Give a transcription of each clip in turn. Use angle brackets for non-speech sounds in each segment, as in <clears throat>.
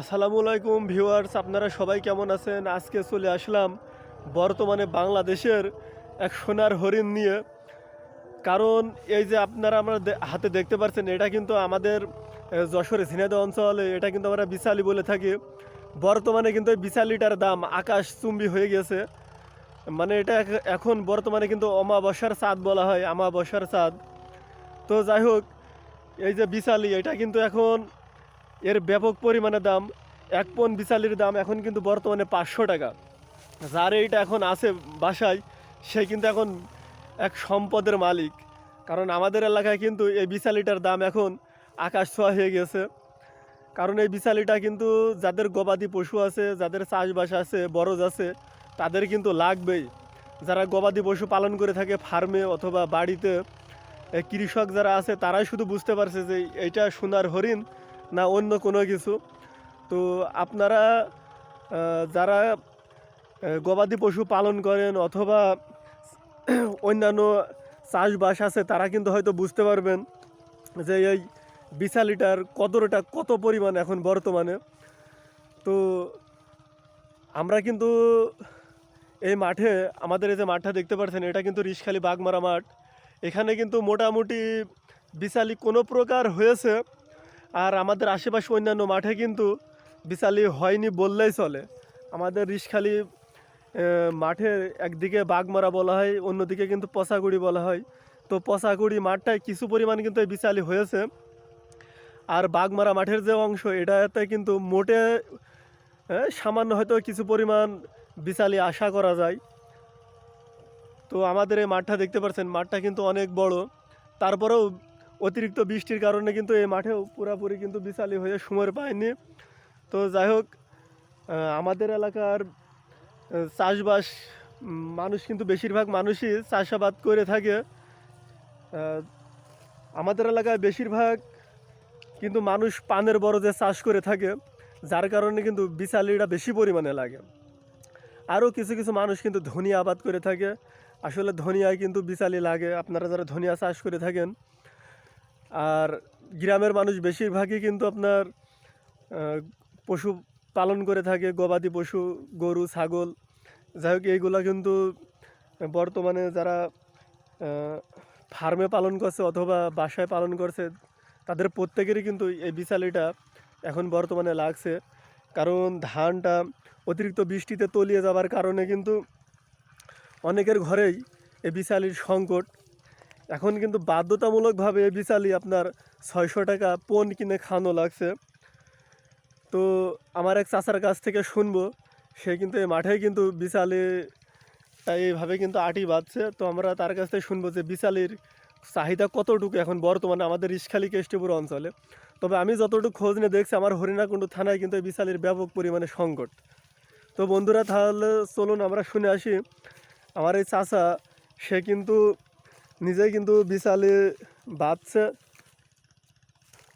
আসসালামু আলাইকুম ভিউয়ার্স, আপনারা সবাই কেমন আছেন? আজকে চলে আসলাম বর্তমানে বাংলাদেশের এক সোনার হরিণ নিয়ে। কারণ এই যে আপনারা আমরা হাতে দেখতে পাচ্ছেন, এটা কিন্তু আমাদের যশোরে ঝিনাইদহ অঞ্চলে, এটা কিন্তু আমরা বিশালি বলে থাকি। বর্তমানে কিন্তু এই বিশালিটার দাম আকাশ চুম্বি হয়ে গেছে। মানে এটা এখন বর্তমানে কিন্তু অমাবস্যার চাঁদ বলা হয় আমাবস্যার চাঁদ। তো যাই হোক, এই যে বিশালি, এটা কিন্তু এখন এর ব্যাপক পরিমাণে দাম, এক পন বিশালির দাম এখন কিন্তু বর্তমানে পাঁচশো টাকা। যার এইটা এখন আছে বাসায়, সে কিন্তু এখন এক সম্পদের মালিক। কারণ আমাদের এলাকায় কিন্তু এই বিশালিটার দাম এখন আকাশ ছোঁয়া হয়ে গেছে। কারণ এই বিশালিটা কিন্তু যাদের গবাদি পশু আছে, যাদের চাষবাস আছে, বরজ আছে, তাদের কিন্তু লাগবেই। যারা গবাদি পশু পালন করে থাকে ফার্মে অথবা বাড়িতে কৃষক যারা আছে, তারাই শুধু বুঝতে পারছে যে এইটা সোনার হরিণ না অন্য কোনো কিছু। তো আপনারা যারা গবাদি পশু পালন করেন অথবা <clears throat> অন্যান্য চাষবাস আছে, তারা কিন্তু হয়তো বুঝতে পারবেন যে এই বিশালিটার কদরটা কত পরিমাণ এখন বর্তমানে। তো আমরা কিন্তু এই মাঠে, আমাদের এই যে মাঠটা দেখতে পাচ্ছেন, এটা কিন্তু রিসখালি বাগমারা মাঠ। এখানে কিন্তু মোটামুটি বিশালি কোনো প্রকার হয়েছে। আর আমাদের আশেপাশে অন্যান্য মাঠে কিন্তু বিশালি হয়নি বললেই চলে। আমাদের রিসখালি মাঠে একদিকে বাঘমারা বলা হয়, অন্যদিকে কিন্তু পশাগুড়ি বলা হয়। তো পশাগুড়ি মাঠটায় কিছু পরিমাণ কিন্তু এই বিশালি হয়েছে। আর বাঘমারা মাঠের যে অংশ, এটাতে কিন্তু মোটে সামান্য হয়তো কিছু পরিমাণ বিশালি আশা করা যায়। তো আমাদের এই মাঠটা দেখতে পাচ্ছেন, মাঠটা কিন্তু অনেক বড়। তারপরেও অতিরিক্ত বৃষ্টির কারণে কিন্তু এই মাঠেও পুরাপুরি কিন্তু বিশালি হয়ে সময় পায়নি। তো যাই হোক আমাদের এলাকার চাষবাস মানুষ কিন্তু বেশিরভাগ মানুষই চাষাবাদ করে থাকে। আমাদের এলাকায় বেশিরভাগ কিন্তু মানুষ পানের বরজে চাষ করে থাকে, যার কারণে কিন্তু বিশালিটা বেশি পরিমাণে লাগে। আরও কিছু কিছু মানুষ কিন্তু ধনিয়া আবাদ করে থাকে। আসলে ধনিয়ায় কিন্তু বিশালি লাগে। আপনারা যারা ধনিয়া চাষ করে থাকেন আর গ্রামের মানুষ বেশিরভাগই কিন্তু আপনার পশু পালন করে থাকে, গবাদি পশু, গরু, ছাগল। যাই হোক, এইগুলো কিন্তু বর্তমানে যারা ফার্মে পালন করছে অথবা বাসায় পালন করছে, তাদের প্রত্যেকেরই কিন্তু এই বিশালিটা এখন বর্তমানে লাগছে। কারণ ধানটা অতিরিক্ত বৃষ্টিতে তলিয়ে যাবার কারণে কিন্তু অনেকের ঘরেই এই বিশালির সংকট এখন কিন্তু বাধ্যতামূলকভাবে বিশালি আপনার ছয়শো টাকা পণ কিনে খাওয়ানো লাগছে। তো আমার এক চাচার কাছ থেকে শুনব, সে কিন্তু এই মাঠে কিন্তু বিশালি এইভাবে কিন্তু আটি বাঁধছে। তো আমরা তার কাছ থেকে শুনব যে বিশালির চাহিদা কতটুকু এখন বর্তমানে আমাদের ইস্খালি কেষ্টপুর অঞ্চলে। তবে আমি যতটুকু খোঁজ নিয়ে দেখছি, আমার হরিণাকুণ্ড থানায় কিন্তু এই বিশালির ব্যাপক পরিমাণে সংকট। তো বন্ধুরা, তাহলে চলুন আমরা শুনে আসি। আমার এই চাচা, সে কিন্তু নিজেই কিন্তু বিশালে বাঁধছে।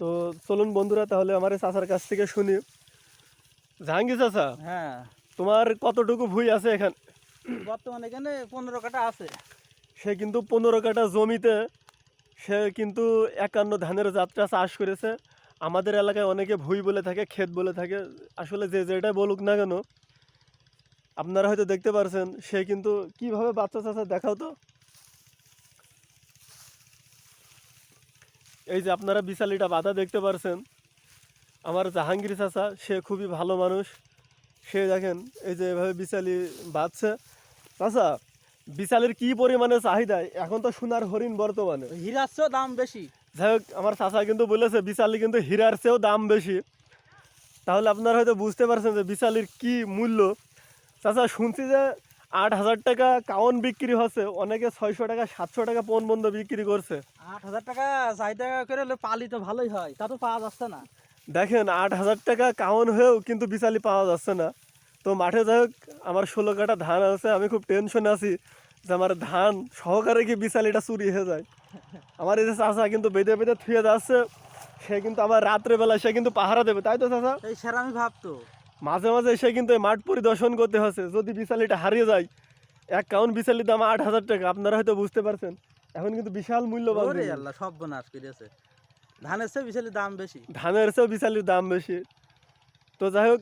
তো চলুন বন্ধুরা তাহলে আমার চাচার কাছ থেকে শুনি। জাহাঙ্গীর চাচা হ্যাঁ। তোমার কতটুকু ভুই আছে এখানে? বর্তমানে এখানে পনেরো কাটা আছে। সে কিন্তু পনেরো কাটা জমিতে সে কিন্তু একান্ন ধানের যাত্রা চাষ করেছে। আমাদের এলাকায় অনেকে ভুই বলে থাকে ক্ষেত বলে থাকে। আসলে যে যেটাই বলুক না কেন আপনারা হয়তো দেখতে পারছেন সে কিন্তু কীভাবে বাচ্চা চাচা দেখাও তো। এই যে আপনারা বিশালিটা বাধা দেখতে পারছেন আমার জাহাঙ্গীর চাচা সে খুবই ভালো মানুষ। সে দেখেন এই যে এভাবে বিশালি বাঁধছে। চাচা বিশালের কি পরিমাণে চাহিদা? এখন তো সোনার হরিণ বর্তমানে। হীরার চেয়েও দাম বেশি। যাই হোক আমার চাচা কিন্তু বলেছে বিশালি কিন্তু হীরার চেয়েও দাম বেশি। তাহলে আপনারা হয়তো বুঝতে পারছেন যে বিশালির কি মূল্য। চাচা শুনছি যে আট হাজার টাকা কাউন বিক্রি হচ্ছে। অনেকে ছয়শো টাকা সাতশো টাকা পন বন্ধ বিক্রি করছে। আট হাজার টাকা চাহিদা করে পালি তো ভালোই হয় তা তো পাওয়া যাচ্ছে না। দেখেন আট হাজার টাকা কাউন হয়েও কিন্তু বিচালি পাওয়া যাচ্ছে না। তো মাঠে যাই হোক আমার ষোলো কাটা ধান আছে আমি খুব টেনশনে আছি যে আমার ধান সহকারে কি বিচালিটা চুরি হয়ে যায়। আমার এই যে চাষা কিন্তু বেঁধে বেঁধে থুয়ে যাচ্ছে সে কিন্তু আমার রাত্রেবেলা সে কিন্তু পাহারা দেবে তাই তো চাষা এই স্যার আমি ভাবতো মাঝে মাঝে সে কিন্তু এই মাঠ পরিদর্শন করতে হচ্ছে যদি বিশালিটা হারিয়ে যায় এক কাউন বিশালির দাম আট হাজার টাকা আপনারা হয়তো বুঝতে পারছেন। এখন কিন্তু বিশাল জিনিস। আল্লাহ সব বনাশ করেছে ধানের চেয়ে বিশালি দাম বেশি। ধানের চেয়েও বিশালির দাম বেশি। তো যাই হোক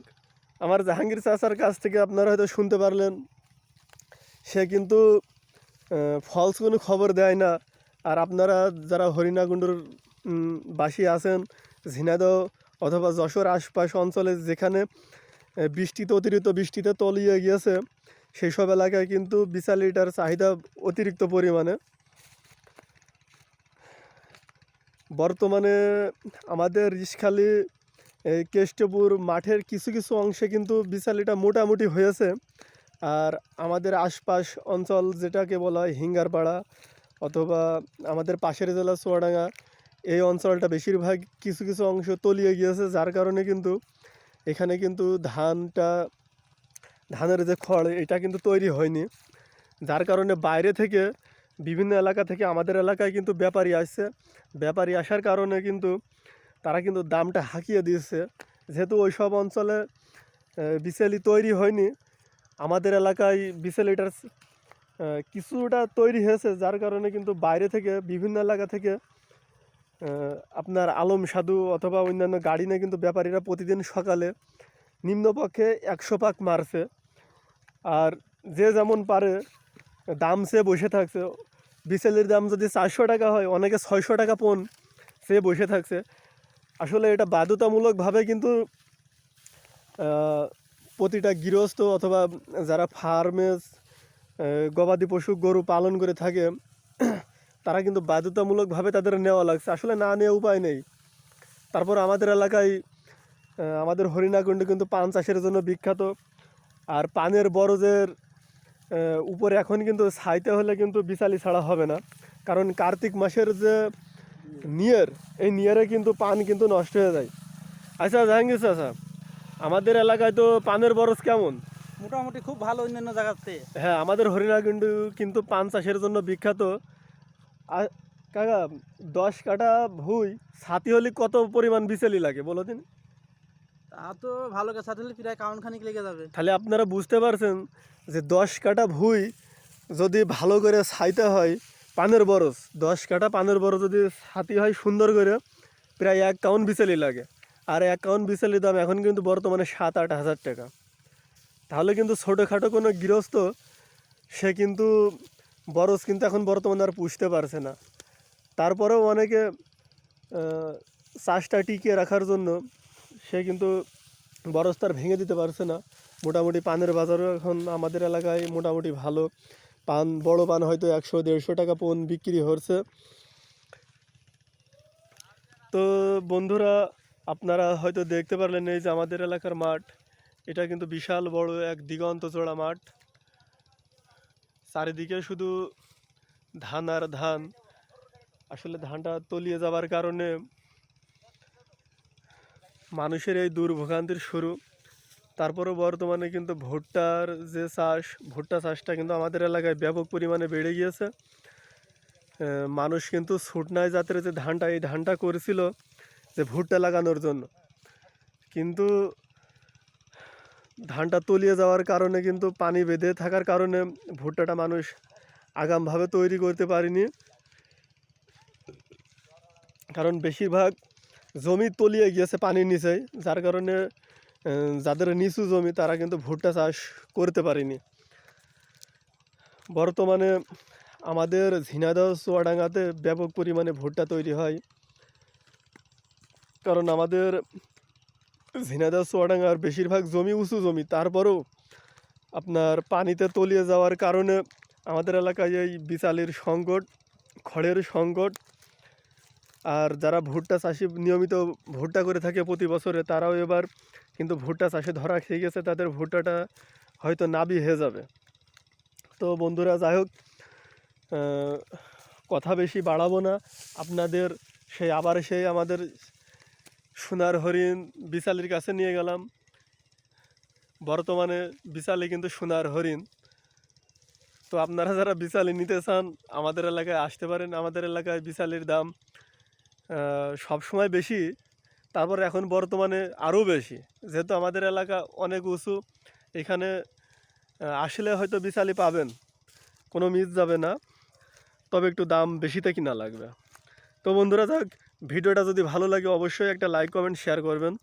আমার জাহাঙ্গীর চাচার কাছ থেকে আপনারা হয়তো শুনতে পারলেন। সে কিন্তু ফলস কোনো খবর দেয় না। আর আপনারা যারা হরিণাকুণ্ডুর উম, বাসী আছেন ঝিনাইদহ অথবা যশোর আশপাশ অঞ্চলে যেখানে বৃষ্টিতে, অতিরিক্ত বৃষ্টিতে তলিয়ে গিয়েছে। সেই সব এলাকায় কিন্তু বিচালিটার চাহিদা অতিরিক্ত পরিমাণে। বর্তমানে আমাদের রিসখালি কেষ্টপুর মাঠের কিছু কিছু অংশে কিন্তু বিচালিটা মোটামুটি হয়েছে। আর আমাদের আশপাশ অঞ্চল যেটাকে বলা হয় হিঙ্গারপাড়া অথবা আমাদের পাশের জেলা চুয়াডাঙ্গা, এই অঞ্চলটা বেশিরভাগ কিছু কিছু অংশ তলিয়ে গিয়েছে, যার কারণে কিন্তু এখানে কিন্তু ধানটা, ধানের যে খড়, এটা কিন্তু তৈরি হয়নি। যার কারণে বাইরে থেকে বিভিন্ন এলাকা থেকে আমাদের এলাকায় কিন্তু ব্যাপারী আসছে। ব্যাপারী আসার কারণে কিন্তু তারা কিন্তু দামটা হাঁকিয়ে দিয়েছে। যেহেতু ওই সব অঞ্চলে বিচেলি তৈরি হয়নি, আমাদের এলাকায় বিচেলিটার কিছুটা তৈরি হয়েছে। যার কারণে কিন্তু বাইরে থেকে বিভিন্ন এলাকা থেকে আপনার আলম সাধু অথবা অন্যান্য গাড়ি নিয়ে কিন্তু ব্যাপারীরা প্রতিদিন সকালে নিম্নপক্ষে একশো পাক মারছে। আর যে যেমন পারে, দাম সে বসে থাকছে। বিসেলের দাম যদি চারশো টাকা হয়, অনেকে ছয়শো টাকা পণ সে বসে থাকছে। আসলে এটা বাধ্যতামূলকভাবে কিন্তু প্রতিটা গৃহস্থ অথবা যারা ফার্মে গবাদি পশু গরু পালন করে থাকে তারা কিন্তু বাধ্যতামূলকভাবে তাদের নেওয়া লাগছে। আসলে না নেওয়া উপায় নেই। তারপর আমাদের এলাকায় আমাদের হরিণাকুণ্ড কিন্তু পান চাষের জন্য বিখ্যাত। আর পানের বরজের উপরে এখন কিন্তু ছাইতে হলে কিন্তু বিচালি ছাড়া হবে না। কারণ কার্তিক মাসের যে নিয়ার এই নিয়ারে কিন্তু পান কিন্তু নষ্ট হয়ে যায়। আচ্ছা জাহাঙ্গীর চাচা আমাদের এলাকায় তো পানের বরজ কেমন? মোটামুটি খুব ভালো অন্যান্য জায়গাতে। হ্যাঁ আমাদের হরিণাকুণ্ড কিন্তু পান চাষের জন্য বিখ্যাত। আর কাকা দশ কাটা ভুই ছাতি হলে কত পরিমাণ বিচেলি লাগে বলো দিন তা তো ভালো গাছ হলে প্রায় খানিক লেগে যাবে। তাহলে আপনারা বুঝতে পারছেন যে দশ কাটা ভুই যদি ভালো করে ছাইতে হয় পানের বরস দশ কাটা পানের বরস যদি ছাতি হয় সুন্দর করে প্রায় এক কাউন্ট বিচেলি লাগে। আর এক কাউন্ট বিচেলির দাম এখন কিন্তু বর্তমানে সাত আট হাজার টাকা। তাহলে কিন্তু ছোটোখাটো কোনো গৃহস্থ সে কিন্তু বরজ কিন্তু এখন বর্তমানে আর পুষতে পারছে না। তারপরেও অনেকে চাষটা টিকিয়ে রাখার জন্য সে কিন্তু বরজ তার ভেঙে দিতে পারছে না। মোটামুটি পানের বাজারও এখন আমাদের এলাকায় মোটামুটি ভালো। পান, বড় পান হয়তো একশো, দেড়শো টাকা পণ বিক্রি হচ্ছে। তো বন্ধুরা, আপনারা হয়তো দেখতে পারলেন এই যে আমাদের এলাকার মাঠ। এটা কিন্তু বিশাল বড় এক দিগন্ত চড়া মাঠ। চারিদিকে শুধু ধান আর ধান। আসলে ধানটা তলিয়ে যাবার কারণে মানুষের এই দুর্ভোগান্তির শুরু। তারপরেও বর্তমানে কিন্তু ভুট্টার যে চাষ, ভুট্টা চাষটা কিন্তু আমাদের এলাকায় ব্যাপক পরিমাণে বেড়ে গিয়েছে। মানুষ কিন্তু ছুটনাই জাতের যে ধানটা, এই ধানটা করেছিল যে ভুট্টা লাগানোর জন্য। কিন্তু ধানটা তলিয়ে যাওয়ার কারণে কিন্তু পানি বেঁধে থাকার কারণে ভুট্টাটা মানুষ আগামভাবে তৈরি করতে পারেনি। কারণ বেশিরভাগ জমি তলিয়ে গিয়েছে পানির নিচেই, যার কারণে যাদের নিচু জমি তারা কিন্তু ভুট্টা চাষ করতে পারেনি। বর্তমানে আমাদের ঝিনাইদহ চুয়াডাঙ্গাতে ব্যাপক পরিমাণে ভুট্টা তৈরি হয়। কারণ আমাদের ঝিনাইদহ, চুয়াডাঙ্গার বেশিরভাগ জমি উঁচু জমি। তারপরেও আপনার পানিতে তলিয়ে যাওয়ার কারণে আমাদের এলাকায় এই বিচালির সংকট, খড়ের সংকট, আর যারা ভুট্টা চাষি নিয়মিত ভুট্টা করে থাকে প্রতি বছরে, তারাও এবার কিন্তু ভুট্টা চাষে ধরা খেয়ে গেছে, তাদের ভুট্টাটা হয়তো নাবি হয়ে যাবে। তো বন্ধুরা, যাই হোক কথা বেশি বাড়াবো না। আপনাদের সেই, আবার সেই আমাদের সোনার হরিণ বিশালির কাছে নিয়ে গেলাম। বর্তমানে বিশালি কিন্তু সোনার হরিণ। তো আপনারা যারা বিশালি নিতে চান, আমাদের এলাকায় আসতে পারেন। আমাদের এলাকায় বিশালির দাম সব সময় বেশি। তারপর এখন বর্তমানে আরও বেশি। যেহেতু আমাদের এলাকা অনেক উঁচু, এখানে আসলে হয়তো বিশালি পাবেন। কোনো মিস যাবে না। তবে একটু দাম বেশিতে কিনা লাগবে। তো বন্ধুরা, যাক ভিডিওটা যদি ভালো লাগে অবশ্যই একটা লাইক কমেন্ট শেয়ার করবেন।